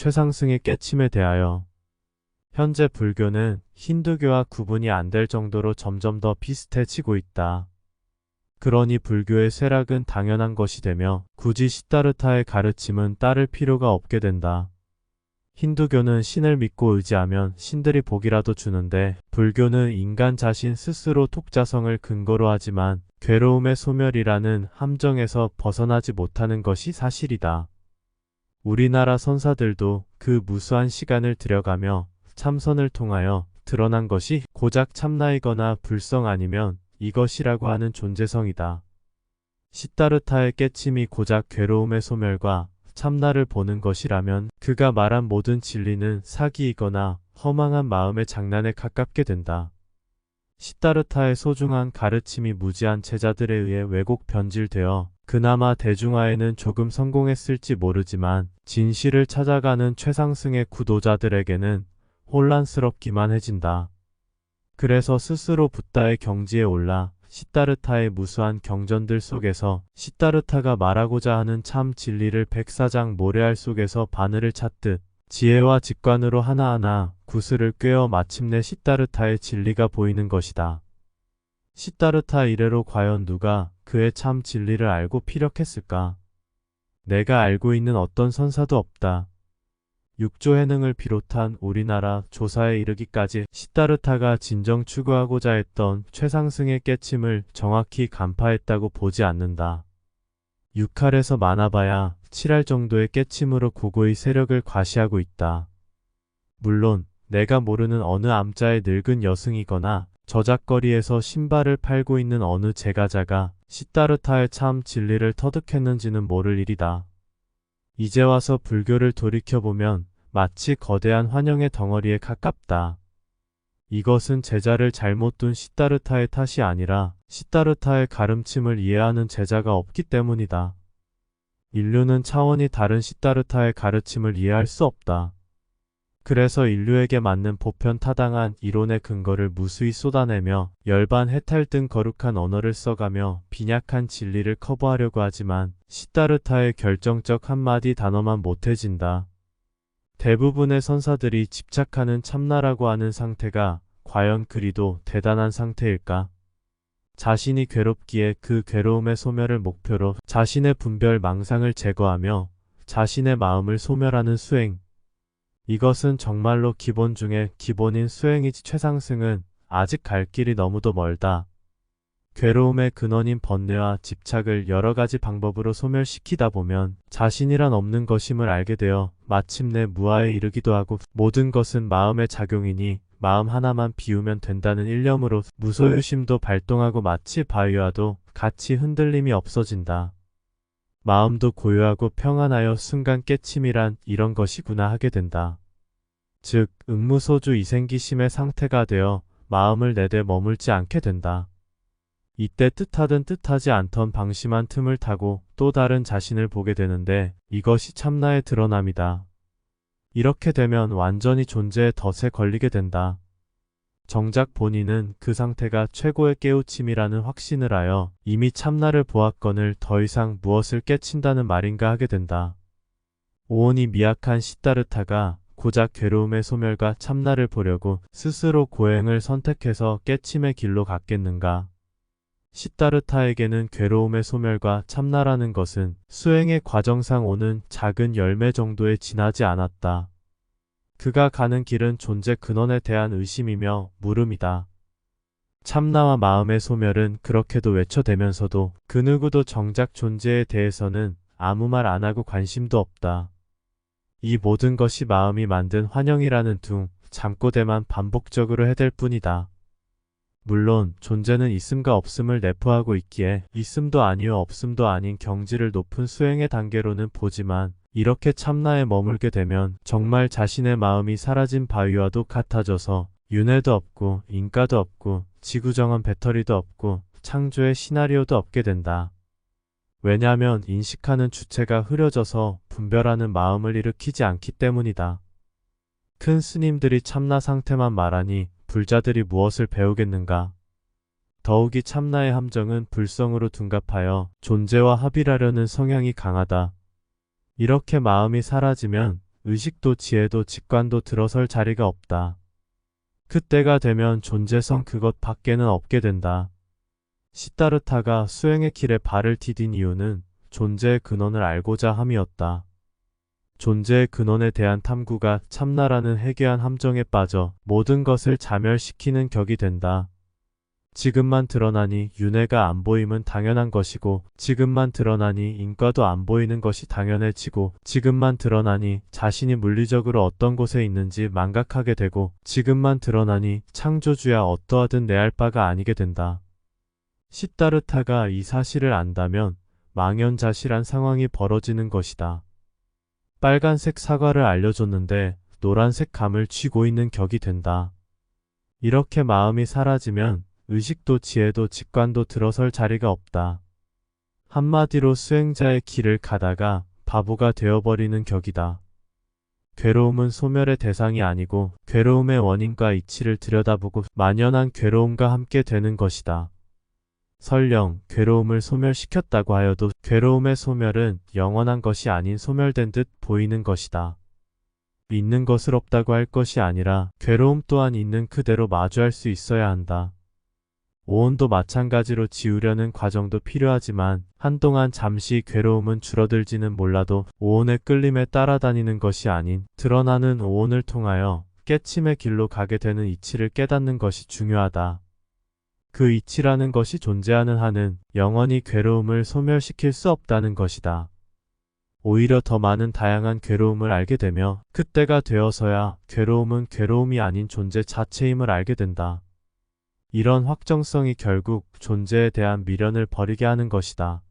최상승의 깨침에 대하여 현재 불교는 힌두교와 구분이 안 될 정도로 점점 더 비슷해지고 있다. 그러니 불교의 쇠락은 당연한 것이 되며 굳이 시타르타의 가르침은 따를 필요가 없게 된다. 힌두교는 신을 믿고 의지하면 신들이 복이라도 주는데 불교는 인간 자신 스스로 독자성을 근거로 하지만 괴로움의 소멸이라는 함정에서 벗어나지 못하는 것이 사실이다. 우리나라 선사들도 그 무수한 시간을 들여가며 참선을 통하여 드러난 것이 고작 참나이거나 불성 아니면 이것이라고 하는 존재성이다. 시타르타의 깨침이 고작 괴로움의 소멸과 참나를 보는 것이라면 그가 말한 모든 진리는 사기이거나 허망한 마음의 장난에 가깝게 된다. 시타르타의 소중한 가르침이 무지한 제자들에 의해 왜곡 변질되어 그나마 대중화에는 조금 성공했을지 모르지만 진실을 찾아가는 최상승의 구도자들에게는 혼란스럽기만 해진다. 그래서 스스로 붓다의 경지에 올라 시타르타의 무수한 경전들 속에서 시타르타가 말하고자 하는 참 진리를 백사장 모래알 속에서 바늘을 찾듯 지혜와 직관으로 하나하나 구슬을 꿰어 마침내 시타르타의 진리가 보이는 것이다. 시타르타 이래로 과연 누가 그의 참 진리를 알고 피력했을까? 내가 알고 있는 어떤 선사도 없다. 육조 해능을 비롯한 우리나라 조사에 이르기까지 시타르타가 진정 추구하고자 했던 최상승의 깨침을 정확히 간파했다고 보지 않는다. 6할에서 많아봐야 7할 정도의 깨침으로 고고의 세력을 과시하고 있다. 물론 내가 모르는 어느 암자의 늙은 여승이거나 저작거리에서 신발을 팔고 있는 어느 제가자가 시타르타의 참 진리를 터득했는지는 모를 일이다. 이제 와서 불교를 돌이켜보면 마치 거대한 환영의 덩어리에 가깝다. 이것은 제자를 잘못 둔 시타르타의 탓이 아니라 시타르타의 가름침을 이해하는 제자가 없기 때문이다. 인류는 차원이 다른 시타르타의 가르침을 이해할 수 없다. 그래서 인류에게 맞는 보편 타당한 이론의 근거를 무수히 쏟아내며 열반 해탈 등 거룩한 언어를 써가며 빈약한 진리를 커버하려고 하지만 시타르타의 결정적 한마디 단어만 못해진다. 대부분의 선사들이 집착하는 참나라고 하는 상태가 과연 그리도 대단한 상태일까? 자신이 괴롭기에 그 괴로움의 소멸을 목표로 자신의 분별 망상을 제거하며 자신의 마음을 소멸하는 수행. 이것은 정말로 기본 중에 기본인 수행이지 최상승은 아직 갈 길이 너무도 멀다. 괴로움의 근원인 번뇌와 집착을 여러 가지 방법으로 소멸시키다 보면 자신이란 없는 것임을 알게 되어 마침내 무아에 이르기도 하고 모든 것은 마음의 작용이니 마음 하나만 비우면 된다는 일념으로 무소유심도 발동하고 마치 바위와도 같이 흔들림이 없어진다. 마음도 고요하고 평안하여 순간 깨침이란 이런 것이구나 하게 된다. 즉, 응무소주 이생기심의 상태가 되어 마음을 내대 머물지 않게 된다. 이때 뜻하든 뜻하지 않던 방심한 틈을 타고 또 다른 자신을 보게 되는데 이것이 참나의 드러남이다. 이렇게 되면 완전히 존재의 덫에 걸리게 된다. 정작 본인은 그 상태가 최고의 깨우침이라는 확신을 하여 이미 참나를 보았건을 더 이상 무엇을 깨친다는 말인가 하게 된다. 오온이 미약한 시타르타가 고작 괴로움의 소멸과 참나를 보려고 스스로 고행을 선택해서 깨침의 길로 갔겠는가. 시타르타에게는 괴로움의 소멸과 참나라는 것은 수행의 과정상 오는 작은 열매 정도에 지나지 않았다. 그가 가는 길은 존재 근원에 대한 의심이며 물음이다. 참나와 마음의 소멸은 그렇게도 외쳐대면서도 그 누구도 정작 존재에 대해서는 아무 말 안 하고 관심도 없다. 이 모든 것이 마음이 만든 환영이라는 둥 잠꼬대만 반복적으로 해댈 뿐이다. 물론 존재는 있음과 없음을 내포하고 있기에 있음도 아니요 없음도 아닌 경지를 높은 수행의 단계로는 보지만 이렇게 참나에 머물게 되면 정말 자신의 마음이 사라진 바위와도 같아져서 윤회도 없고 인가도 없고 지구정원 배터리도 없고 창조의 시나리오도 없게 된다. 왜냐하면 인식하는 주체가 흐려져서 분별하는 마음을 일으키지 않기 때문이다. 큰 스님들이 참나 상태만 말하니 불자들이 무엇을 배우겠는가? 더욱이 참나의 함정은 불성으로 둔갑하여 존재와 합일하려는 성향이 강하다. 이렇게 마음이 사라지면 의식도 지혜도 직관도 들어설 자리가 없다. 그때가 되면 존재성 그것 밖에는 없게 된다. 시타르타가 수행의 길에 발을 디딘 이유는 존재의 근원을 알고자 함이었다. 존재의 근원에 대한 탐구가 참나라는 해괴한 함정에 빠져 모든 것을 자멸시키는 격이 된다. 지금만 드러나니 윤회가 안 보임은 당연한 것이고 지금만 드러나니 인과도 안 보이는 것이 당연해지고 지금만 드러나니 자신이 물리적으로 어떤 곳에 있는지 망각하게 되고 지금만 드러나니 창조주야 어떠하든 내할 바가 아니게 된다. 시타르타가 이 사실을 안다면 망연자실한 상황이 벌어지는 것이다. 빨간색 사과를 알려줬는데 노란색 감을 쥐고 있는 격이 된다. 이렇게 마음이 사라지면 의식도 지혜도 직관도 들어설 자리가 없다. 한마디로 수행자의 길을 가다가 바보가 되어버리는 격이다. 괴로움은 소멸의 대상이 아니고 괴로움의 원인과 이치를 들여다보고 만연한 괴로움과 함께 되는 것이다. 설령 괴로움을 소멸시켰다고 하여도 괴로움의 소멸은 영원한 것이 아닌 소멸된 듯 보이는 것이다. 있는 것을 없다고 할 것이 아니라 괴로움 또한 있는 그대로 마주할 수 있어야 한다. 오온도 마찬가지로 지우려는 과정도 필요하지만 한동안 잠시 괴로움은 줄어들지는 몰라도 오온의 끌림에 따라다니는 것이 아닌 드러나는 오온을 통하여 깨침의 길로 가게 되는 이치를 깨닫는 것이 중요하다. 그 이치라는 것이 존재하는 한은 영원히 괴로움을 소멸시킬 수 없다는 것이다. 오히려 더 많은 다양한 괴로움을 알게 되며 그때가 되어서야 괴로움은 괴로움이 아닌 존재 자체임을 알게 된다. 이런 확정성이 결국 존재에 대한 미련을 버리게 하는 것이다.